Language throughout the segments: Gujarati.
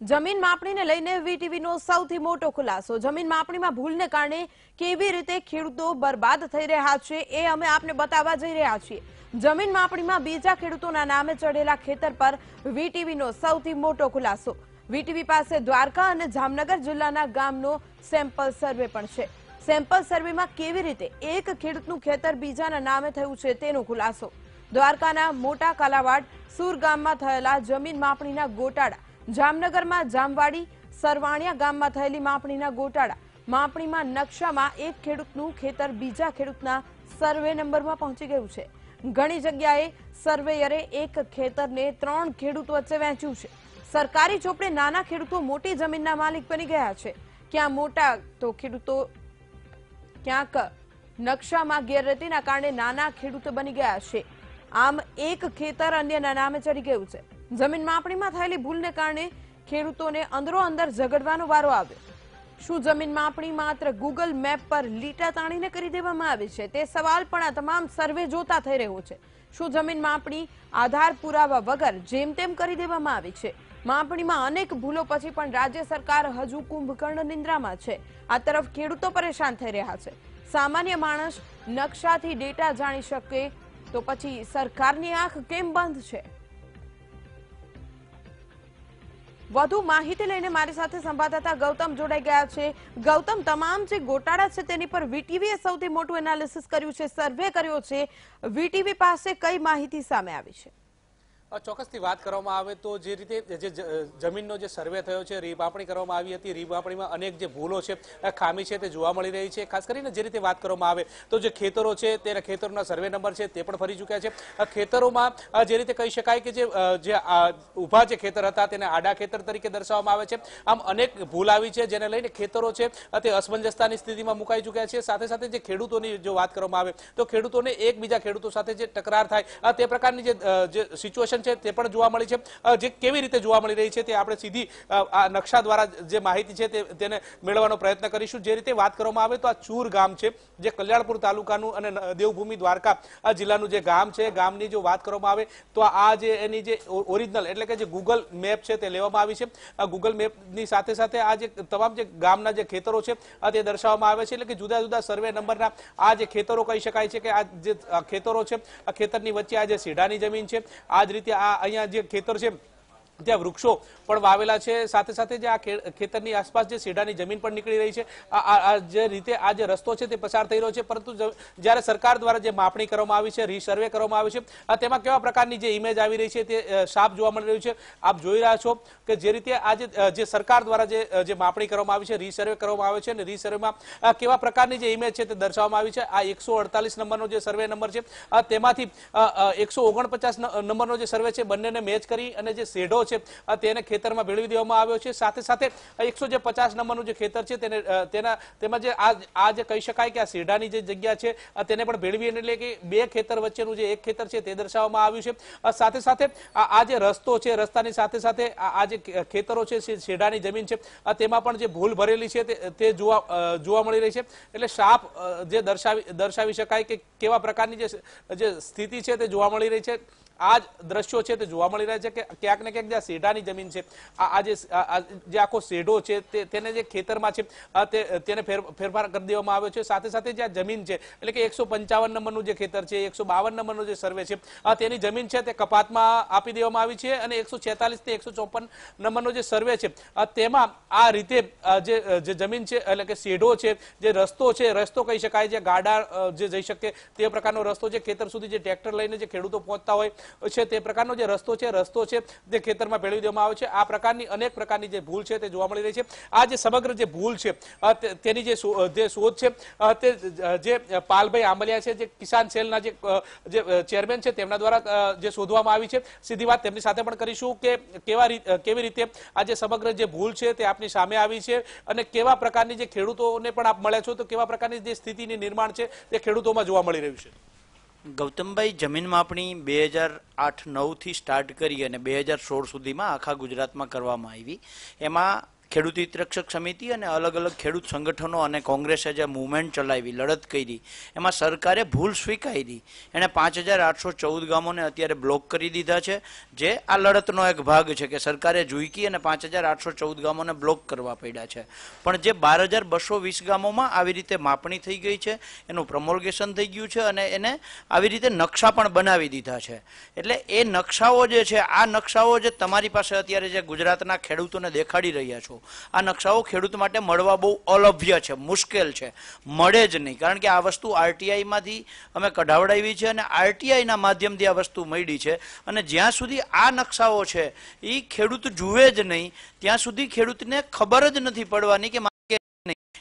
જમીન માપણીને લઈને વીટીવીનો સૌથી મોટો ખુલાસો. જમીન માપણીમાં ભૂલને કારણે કેવી રીતે ખેડૂતો બરબાદ થઈ રહ્યા છે એ અમે આપને બતાવવા જઈ રહ્યા છીએ. જમીન માપણીમાં બીજા ખેડૂતોના નામે ચડેલા ખેતર પર વીટીવીનો સૌથી મોટો ખુલાસો. વીટીવી પાસે દ્વારકા અને જામનગર જિલ્લાના ગામનો સેમ્પલ સર્વે પણ છે. સેમ્પલ સર્વેમાં કેવી રીતે એક ખેડૂતનું ખેતર બીજાના નામે થયું છે તેનો ખુલાસો. દ્વારકાના મોટા કાલાવાડ, સુર ગામમાં થયેલા જમીન માપણીના ગોટાળા જામનગરમાં જામવાડી સરવાણિયા ગામમાં થયેલી માપણીના ગોટાળા. માપણીમાં નકશામાં એક ખેડૂતનું ખેતર બીજા ખેડૂતના સર્વે નંબરમાં પહોંચી ગયું છે. ઘણી જગ્યાએ સર્વેયરે એક ખેતરને ત્રણ ખેડૂત વચ્ચે વહેંચ્યું છે. સરકારી ચોપડે નાના ખેડૂતો મોટી જમીનના માલિક બની ગયા છે. ક્યાં મોટા તો ખેડૂતો ક્યાંક નકશામાં ગેરરીતિના કારણે નાના ખેડૂતો બની ગયા છે. આમ એક ખેતર અન્યના નામે ચડી ગયું છે. જમીન માપણીમાં થયેલી ભૂલને કારણે ખેડૂતોને અંદરો અંદર ઝઘડવાનો વારો આવ્યો. શું જમીન માપણી માત્ર ગૂગલ મેપ પર લીટા તાણીને કરી દેવામાં આવે છે? તે સવાલ પણ આ તમામ સર્વે જોતા થઈ રહ્યો છે. શું જમીન માપણી આધાર પુરાવા વગર જેમ તેમ કરી દેવામાં આવી છે? માપણીમાં અનેક ભૂલો પછી પણ રાજ્ય સરકાર હજુ કુંભકર્ણ નિંદ્રામાં છે. આ તરફ ખેડૂતો પરેશાન થઈ રહ્યા છે. સામાન્ય માણસ નકશાથી ડેટા જાણી શકે તો પછી સરકારની આંખ કેમ બંધ છે? વધુ માહિતી લઈને મારી સાથે સંવાદદાતા ગૌતમ જોડાઈ ગયા છે. ગૌતમ, તમામ જે ગોટાળા છે તેની પર વીટીવીએ સૌથી મોટું એનાલિસિસ કર્યું છે, સર્વે કર્યો છે. વીટીવી પાસે કઈ માહિતી સામે આવી છે? ચોક્કસથી વાત કરવામાં આવે તો જે રીતે જે જમીનનો જે સર્વે થયો છે રીમાપણી કરવામાં આવી હતી. રીમાપણીમાં અનેક જે ભૂલો છે ખામી છે તે જોવા મળી રહી છે. ખાસ કરીને જે રીતે વાત કરવામાં આવે તો જે ખેતરો છે તેના ખેતરોના સર્વે નંબર છે તે પણ ફરી ચૂક્યા છે. ખેતરોમાં જે રીતે કહી શકાય કે જે જે ઊભા જે ખેતર હતા તેને આડા ખેતર તરીકે દર્શાવવામાં આવે છે. આમ અનેક ભૂલ આવી છે જેને લઈને ખેતરો છે તે અસમંજસતાની સ્થિતિમાં મુકાઈ ચૂક્યા છે. સાથે સાથે જે ખેડૂતોની જો વાત કરવામાં આવે તો ખેડૂતોને એકબીજા ખેડૂતો સાથે જે તકરાર થાય તે પ્રકારની જે અ, જે છે તે પણ જોવા મળી છે. જે કેવી રીતે જોવા મળી રહી છે તે આપણે સીધી આ નકશા દ્વારા જે માહિતી છે તે, તેને મેળવવાનો પ્રયત્ન કરીશું. જે રીતે વાત કરવામાં આવે તો આ ચૂર ગામ છે, જે કલ્યાણપુર તાલુકાનું અને દેવભૂમિ દ્વારકા, આ જિલ્લાનું જે ગામ છે, ગામની જો વાત કરવામાં આવે તો આ જે એની જે ઓરિજિનલ એટલે કે જે ગૂગલ મેપ છે તે લેવામાં આવી છે. આ ગૂગલ મેપની સાથે સાથે આ જે તમામ જે ગામના જે ખેતરો છે તે દર્શાવવામાં આવે છે. એટલે કે જુદા જુદા સર્વે નંબરના આ જે ખેતરો કહી શકાય છે કે આ જે ખેતરો છે, આ ખેતરની વચ્ચે આ જે સીઢાની જમીન છે, આ જ રીતે આ અહીંયા જે ખેતર છે ત્યાં વૃક્ષો પણ વાવેલા છે. સાથે સાથે જે આ ખેતરની આસપાસ જે સીડાની જમીન પણ નીકળી રહી છે. આ જે રીતે આ જે રસ્તો છે તે પસાર થઈ રહ્યો છે. પરંતુ જ્યારે સરકાર દ્વારા જે માપણી કરવામાં આવી છે, રીસર્વે કરવામાં આવી છે તેમાં કેવા પ્રકારની જે ઇમેજ આવી રહી છે તે સાફ જોવા મળી રહ્યું છે. આપ જોઈ રહ્યા છો કે જે રીતે આ જે સરકાર દ્વારા જે માપણી કરવામાં આવી છે, રીસર્વે કરવામાં આવે છે અને રીસર્વેમાં કેવા પ્રકારની જે ઇમેજ છે તે દર્શાવવામાં આવી છે. આ એકસો નંબરનો જે સર્વે નંબર છે તેમાંથી એકસો નંબરનો જે સર્વે છે, બંનેને મેચ કરી અને જે શેઢો છે અ, તેને ખેતરમાં ભેળવી દેવામાં આવ્યો છે. સાથે સાથે એકસો જે પચાસ નંબરનું જે ખેતર છે તેને તેના તેમાં જે આ જે કહી શકાય કે આ શેઢાની જે જગ્યા છે તેને પણ ભેળવી એટલે કે બે ખેતર વચ્ચેનું જે એક ખેતર છે તે દર્શાવવામાં આવ્યું છે. સાથે સાથે આ જે રસ્તો છે રસ્તાની સાથે સાથે આ જે ખેતરો છે શેઢાની જમીન છે તેમાં પણ જે ભૂલ ભરેલી છે તે- જોવા જોવા મળી રહી છે. એટલે સાપ જે દર્શાવી દર્શાવી શકાય કે કેવા પ્રકારની જે સ્થિતિ છે તે જોવા મળી રહી છે. આ જ દ્રશ્યો છે તે જોવા મળી રહ્યા છે કે ક્યાંક ને ક્યાંક જે સેઢાની જમીન છે, આ જે આખો શેઢો છે તેને જે ખેતરમાં છે તેને ફેર- ફેરફાર કરી દેવામાં આવ્યો છે. સાથે સાથે જે આ જમીન છે, એટલે કે એકસો નંબરનું જે ખેતર છે, એકસો નંબરનો જે સર્વે છે તેની જમીન છે તે કપાતમાં આપી દેવામાં આવી છે અને એકસો થી એકસો નંબરનો જે સર્વે છે તેમાં આ રીતે જે જમીન છે, એટલે કે શેઢો છે, જે રસ્તો છે, રસ્તો કહી શકાય, જે ગાડા જે જઈ શકે તે પ્રકારનો રસ્તો છે. ખેતર સુધી જે ટ્રેક્ટર લઈને જે ખેડૂતો પહોંચતા હોય છે, તે પ્રકારનો જે રસ્તો છે રસ્તો છે તે ખેતરમાં ભેળવી દેવામાં આવે છે, આ પ્રકારની અનેક પ્રકારની જે ભૂલ છે તે જોવા મળી રહી છે. આ જે સમગ્ર જે ભૂલ છે તેની જે જે શોધ છે તે જે પાલભાઈ આંબલિયા છે, જે કિસાન સેલના જે ચેરમેન છે, તેમના દ્વારા જે શોધવામાં આવી છે. સીધી વાત તેમની સાથે પણ કરીશું કે કેવા કેવી રીતે આ જે સમગ્ર જે ભૂલ છે તે આપની સામે આવી છે અને કેવા પ્રકારની જે ખેડૂતોને પણ આપ મળ્યા છો, તો કેવા પ્રકારની જે સ્થિતિની નિર્માણ છે તે ખેડૂતોમાં જોવા મળી રહ્યું છે. ગૌતમભાઈ, જમીન માપણી બે હજાર આઠ નવથી સ્ટાર્ટ કરી અને બે હજાર સોળ સુધીમાં આખા ગુજરાતમાં કરવામાં આવી. એમાં ખેડૂત હિતરક્ષક સમિતિ અને અલગ અલગ ખેડૂત સંગઠનો અને કોંગ્રેસે જે મુવમેન્ટ ચલાવી, લડત કરી, એમાં સરકારે ભૂલ સ્વીકારી. એણે પાંચ હજાર આઠસો ચૌદ ગામોને અત્યારે બ્લોક કરી દીધા છે, જે આ લડતનો એક ભાગ છે કે સરકારે જોઈકી અને પાંચ હજાર આઠસો ચૌદ ગામોને બ્લોક કરવા પડ્યા છે. પણ જે બાર હજાર બસો વીસ ગામોમાં આવી રીતે માપણી થઈ ગઈ છે, એનું પ્રમોલ્ગેશન થઈ ગયું છે અને એને આવી રીતે નકશા પણ બનાવી દીધા છે. એટલે એ નકશાઓ જે છે, આ નકશાઓ જે તમારી પાસે અત્યારે જે ગુજરાતના ખેડૂતોને દેખાડી રહ્યા છો આ નકશાઓ ખેડૂત માટે મળવા બહુ અલભ્ય છે, મુશ્કેલ છે. મળે જ નહીં. કારણ કે આ વસ્તુ આરટીઆઈમાંથી અમે કઢાવડાવી છે અને આરટીઆઈના માધ્યમથી આ વસ્તુ મળી છે. અને જ્યાં સુધી આ નકશાઓ છે એ ખેડૂત જુએ જ નહીં, ત્યાં સુધી ખેડૂતને ખબર જ નથી પડવાની કે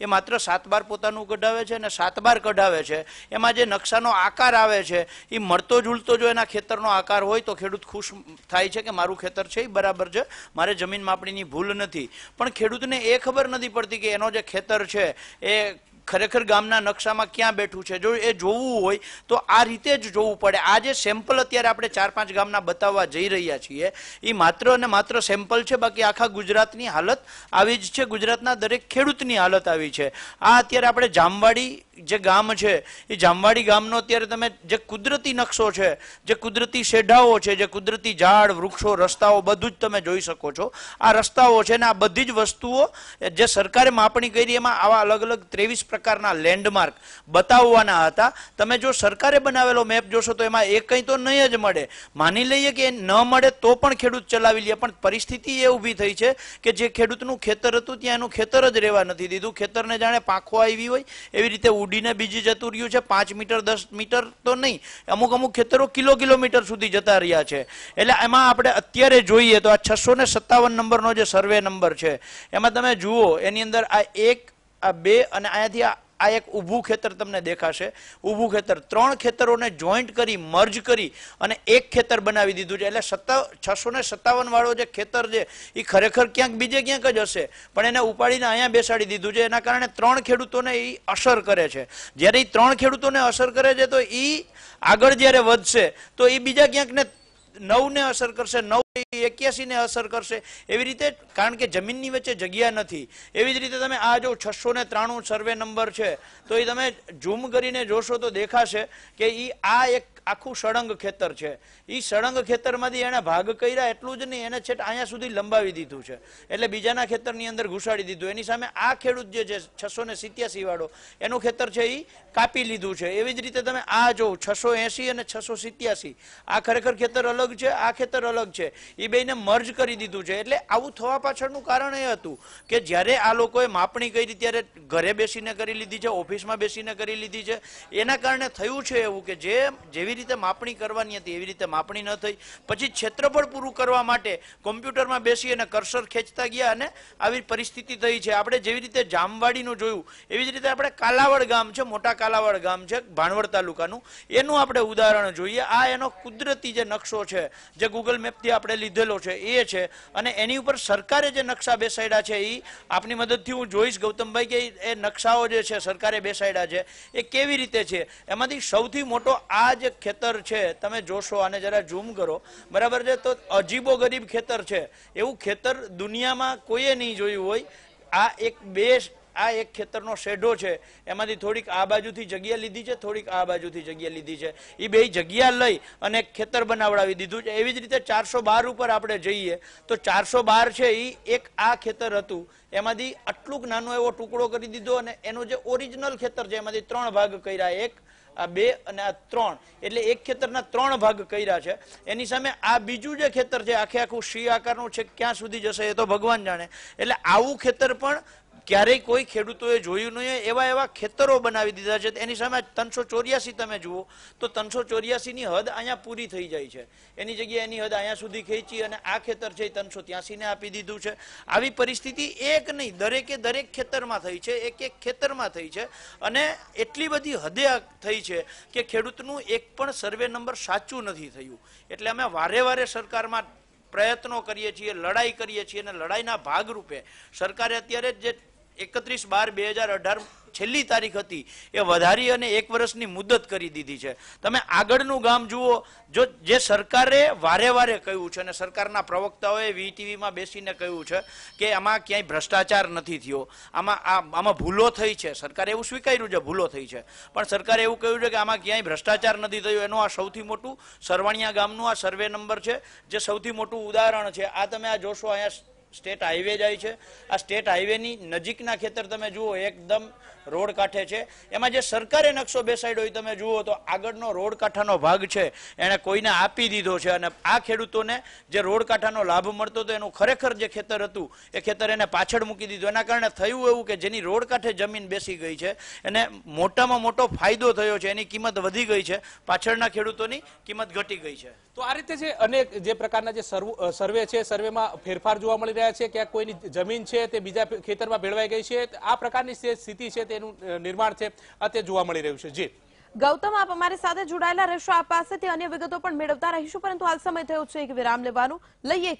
એ માત્ર સાત બાર પોતાનું કઢાવે છે અને સાત બાર કઢાવે છે. એમાં જે નકશાનો આકાર આવે છે, એ મળતો ઝૂલતો જો એના ખેતરનો આકાર હોય તો ખેડૂત ખુશ થાય છે કે મારું ખેતર છે એ બરાબર છે, મારે જમીન માપણીની ભૂલ નથી. પણ ખેડૂતને એ ખબર નથી પડતી કે એનો જે ખેતર છે એ ખરેખર ગામના નકશામાં ક્યાં બેઠું છે? જો એ જોવું હોય તો આ રીતે જ જોવું પડે. આ જે સેમ્પલ અત્યારે આપણે ચાર પાંચ ગામના બતાવવા જઈ રહ્યા છીએ, એ માત્ર અને માત્ર સેમ્પલ છે, બાકી આખા ગુજરાતની હાલત આવી જ છે. ગુજરાતના દરેક ખેડૂતની હાલત આવી છે. આ અત્યારે આપણે જામવાડી જે ગામ છે, એ જામવાડી ગામનો અત્યારે તમે જે કુદરતી નકશો છે, જે કુદરતી શેઢાઓ છે, જે કુદરતી ઝાડ, વૃક્ષો, રસ્તાઓ બધું જ તમે જોઈ શકો છો. આ રસ્તાઓ છે ને આ બધી જ વસ્તુઓ જે સરકારે માપણી કરી, એમાં આવા અલગ અલગ ત્રેવીસ પ્રકારના લેન્ડમાર્ક બતાવવાના હતા. તમે જો સરકારે બનાવેલો મેપ જોશો તો એમાં એ કંઈ તો નહીં જ મળે. માની લઈએ કે ન મળે તો પણ ખેડૂત ચલાવી લે. પણ પરિસ્થિતિ એ ઊભી થઈ છે કે જે ખેડૂતનું ખેતર હતું ત્યાં એનું ખેતર જ રહેવા નથી દીધું. ખેતરને જાણે પાંખો આવી હોય. એવી રીતે ઉડીને બીજી જતું રહ્યું છે. પાંચ મીટર, દસ મીટર તો નહીં. અમુક અમુક ખેતરો કિલો કિલોમીટર સુધી જતા રહ્યા છે. એટલે એમાં આપણે અત્યારે જોઈએ તો આ છસો ને સત્તાવન નંબરનો જે સર્વે નંબર છે, એમાં તમે જુઓ, એની અંદર આ એક આ બે અને અહીંયાથી આ એક ઊભું ખેતર તમને દેખાશે. ઊભું ખેતર ત્રણ ખેતરોને જોઈન્ટ કરી મર્જ કરી અને એક ખેતર બનાવી દીધું છે. એટલે સત્તા છસો ને સત્તાવન વાળો જે ખેતર છે એ ખરેખર ક્યાંક બીજે ક્યાંક જ હશે. પણ એને ઉપાડીને અહીંયા બેસાડી દીધું છે. એના કારણે ત્રણ ખેડૂતોને એ અસર કરે છે. જ્યારે એ ત્રણ ખેડૂતોને અસર કરે છે, તો એ આગળ જ્યારે વધશે, તો એ બીજા ક્યાંક ને નવને અસર કરશે. નવ એક્યાસી ને અસર કરશે? એવી રીતે, કારણ કે જમીનની વચ્ચે જગ્યા નથી. એવી જ રીતે તમે આ જો છસો ને ત્રાણું સર્વે નંબર છે, તો એ તમે ઝૂમ કરીને જોશો તો દેખાશે કે એ આ એક આખું સળંગ ખેતર છે. એ સળંગ ખેતરમાંથી એણે ભાગ કર્યા એટલું જ નહીં, એને છેટ અહીંયા સુધી લંબાવી દીધું છે. એટલે બીજાના ખેતરની અંદર ઘુસાડી દીધું. એની સામે આ ખેડૂત જે છે, છસો ને સિત્યાસી વાળો, એનું ખેતર છે એ કાપી લીધું છે. એવી જ રીતે તમે આ જો છસો એસી અને છસો સિત્યાસી, આ ખરેખર ખેતર અલગ છે, આ ખેતર અલગ છે. એ બેને મર્જ કરી દીધું છે. એટલે આવું થવા પાછળનું કારણ એ હતું કે જ્યારે આ લોકોએ માપણી કરી ત્યારે ઘરે બેસીને કરી લીધી છે, ઓફિસમાં બેસીને કરી લીધી છે. એના કારણે થયું છે એવું કે જે જેવી રીતે માપણી કરવાની હતી, એવી રીતે માપણી ન થઈ. પછી ક્ષેત્રફળ પૂરું કરવા માટે કોમ્પ્યુટરમાં બેસી અને કર્સર ખેંચતા ગયા અને આવી પરિસ્થિતિ થઈ છે. આપણે જેવી રીતે જામવાડીનું જોયું, એવી જ રીતે આપણે કાલાવડ ગામ છે, મોટા કાલાવડ ગામ છે, ભાણવડ તાલુકાનું. એનું આપણે ઉદાહરણ જોઈએ. આ એનો કુદરતી જે નકશો છે, જે ગૂગલ મેપથી આપણે લીધેલો છે, એ છે. અને એની ઉપર સરકારે જે નકશા બેસાડ્યા છે, એ આપની મદદથી હું જોઈશ, ગૌતમભાઈ, કે એ નકશાઓ જે છે, સરકારે બેસાડ્યા છે, એ કેવી રીતે છે? એમાંથી સૌથી મોટો આ જે ખેતર છે, તમે જોશો અને જરા ઝૂમ કરો. બરાબર છે? તો અજીબો ગરીબ ખેતર છે. એવું ખેતર દુનિયામાં કોઈએ નહીં જોયું હોય. આ એક બે આ એક ખેતરનો શેઢો છે. એમાંથી થોડીક આ બાજુથી જગ્યા લીધી છે, થોડીક આ બાજુથી જગ્યા લીધી છે. એ બે જગ્યા લઈ અને ખેતર બનાવડાવી દીધું છે. એવી જ રીતે ચારસો બાર ઉપર આપણે જઈએ તો ચારસો બાર છે એ એક આ ખેતર હતું. એમાંથી આટલુંક નાનો એવો ટુકડો કરી દીધો અને એનું જે ઓરિજિનલ ખેતર છે, એમાંથી ત્રણ ભાગ કર્યા. એક, આ બે અને આ ત્રણ. એટલે એક ખેતરના ત્રણ ભાગ કર્યા છે. એની સામે આ બીજું જે ખેતર છે, આખે આખું શી આકારનું છે, ક્યાં સુધી જશે એ તો ભગવાન જાણે. એટલે આવું ખેતર પણ ક્યારેય કોઈ ખેડૂતોએ જોયું નહીં એવા એવા ખેતરો બનાવી દીધા છે. એની સામે ત્રણસો ચોર્યાસી તમે જુઓ, તો ત્રણસો ચોર્યાસીની હદ અહીંયા પૂરી થઈ જાય છે. એની જગ્યાએ એની હદ અહીંયા સુધી ખેંચી અને આ ખેતર છે એ ત્રણસો ત્યાસીને આપી દીધું છે. આવી પરિસ્થિતિ એક નહીં, દરેકે દરેક ખેતરમાં થઈ છે, એક એક ખેતરમાં થઈ છે. અને એટલી બધી હદે થઈ છે કે ખેડૂતનું એક પણ સર્વે નંબર સાચું નથી થયું. એટલે અમે વારે વારે સરકારમાં પ્રયત્નો કરીએ છીએ, લડાઈ કરીએ છીએ અને લડાઈના ભાગરૂપે સરકારે અત્યારે જે એકત્રીસ બાર બે હજાર અઢાર છેલ્લી તારીખ હતી. એ વધારી અને એક વર્ષની મુદત કરી દીધી છે. તમે આગળનું ગામ જુઓ, જો જે સરકારે વારે વારે કહ્યું છે અને સરકારના પ્રવક્તાઓએ વીટીવીમાં બેસીને કહ્યું છે કે આમાં ક્યાંય ભ્રષ્ટાચાર નથી થયો. આમાં આ, આમાં ભૂલો થઈ છે. સરકારે એવું સ્વીકાર્યું છે, ભૂલો થઈ છે. પણ સરકારે એવું કહ્યું છે કે આમાં ક્યાંય ભ્રષ્ટાચાર નથી થયો. એનું આ સૌથી મોટું સરવાણિયા ગામનું આ સર્વે નંબર છે. જે સૌથી મોટું ઉદાહરણ છે. આ તમે આ જોશો, અહીંયા સ્ટેટ હાઈવે જાય છે. આ સ્ટેટ હાઈવેની નજીકના ખેતર તમે જુઓ, એકદમ રોડ કાંઠે છે. એમાં જે સરકારે નકશો બેસાડ્યો હોય તમે જુઓ તો આગળનો રોડ કાંઠાનો ભાગ છે. એણે કોઈને આપી દીધો છે અને આ ખેડૂતોને જે રોડ કાંઠાનો લાભ મળતો હતો, એનું ખરેખર જે ખેતર હતું, એ ખેતર એને પાછળ મૂકી દીધું. એના કારણે થયું એવું કે જેની રોડ કાંઠે જમીન બેસી ગઈ છે, એને મોટામાં મોટો ફાયદો થયો છે. એની કિંમત વધી ગઈ છે. પાછળના ખેડૂતોની કિંમત ઘટી ગઈ છે. તો આ રીતે જે અનેક જે પ્રકારના જે સર્વ- છે, સર્વેમાં ફેરફાર જોવા મળી રહ્યા છે ક્યાંક કોઈની જમીન છે તે બીજા ખેતરમાં ભેળવાઈ ગઈ છે આ પ્રકારની સ્થિતિ છે તેનું નિર્માણ છે, અત્યારે જોવા મળી રહ્યું છે. જી. ગૌતમ, આપ અમારી સાથે જોડાયેલા રહેશો, આપ પાસેથી અન્ય વિગતો પણ મેળવતા રહીશું, પરંતુ હાલ સમય થયો છે એક વિરામ લેવાનું. લઈએ